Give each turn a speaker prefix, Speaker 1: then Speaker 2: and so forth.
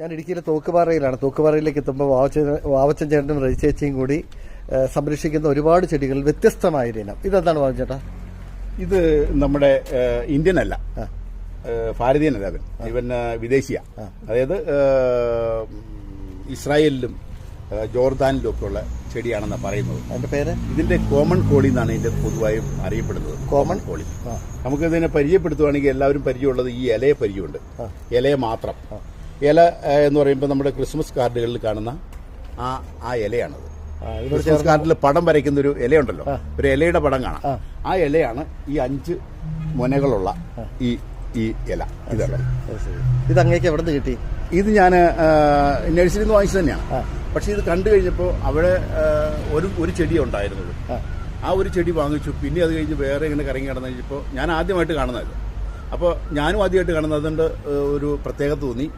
Speaker 1: ഞാൻ ഇടുക്കിയിലെ തൂക്കുപാറയിലാണ്. തൂക്കുപാറയിലേക്ക് എത്തുമ്പോൾ വാവച്ച വാവച്ചൻ ചേട്ടനും റജി ചേച്ചിയും കൂടി സംരക്ഷിക്കുന്ന ഒരുപാട് ചെടികൾ വ്യത്യസ്തമായ ഇനം. ഇതെന്താണ് വാവച്ചേട്ടാ
Speaker 2: ഇത് നമ്മുടെ ഇന്ത്യൻ അല്ല. ഭാരതീയനല്ല അവൻ ഇവൻ വിദേശിയ. അതായത് ഇസ്രായേലിലും ജോർദാനിലും ഒക്കെ ഉള്ള ചെടിയാണെന്ന് പറയുന്നത്.
Speaker 1: അതിന്റെ പേര്?
Speaker 2: ഇതിന്റെ കോമൺ കോളി എന്നാണ് ഇതിന്റെ പൊതുവായും അറിയപ്പെടുന്നത്.
Speaker 1: കോമൺ
Speaker 2: കോളി
Speaker 1: നമുക്കിതിനെ
Speaker 2: നമുക്ക് ഇതിനെ പരിചയപ്പെടുത്തുവാണെങ്കിൽ എല്ലാവരും പരിചയമുള്ളത് ഈ ഇലയെ പരിചയമുണ്ട്. ഇലയെ മാത്രം. ഇല എന്ന് പറയുമ്പോൾ നമ്മുടെ ക്രിസ്മസ് കാർഡുകളിൽ കാണുന്ന ആ ആ ഇലയാണത്. ക്രിസ്മസ് കാർഡിൽ പടം വരയ്ക്കുന്ന ഒരു ഇലയുണ്ടല്ലോ ഒരു ഇലയുടെ പടം കാണാം. ആ. ഇലയാണ് ഈ അഞ്ച് മുനകളുള്ള ഈ ഈ ഇല.
Speaker 1: ഇത് അങ്ങേക്ക് എവിടെ നിന്ന് കിട്ടി?
Speaker 2: ഇത് ഞാൻ നഴ്സറിയിൽ നിന്ന് വാങ്ങിച്ചു തന്നെയാണ്. പക്ഷെ ഇത് കണ്ടു കഴിഞ്ഞപ്പോൾ അവിടെ ഒരു ഒരു ചെടി ഉണ്ടായിരുന്നത്. ആ. ഒരു ചെടി വാങ്ങിച്ചു. പിന്നെ അത് കഴിഞ്ഞ് വേറെ ഇങ്ങനെ കറങ്ങി കിടന്നു കഴിഞ്ഞപ്പോൾ ഞാൻ ആദ്യമായിട്ട് കാണുന്നത്. അപ്പോൾ ഞാനും ആദ്യമായിട്ട് കാണുന്നത് അതുകൊണ്ട് ഒരു പ്രത്യേകത തോന്നി.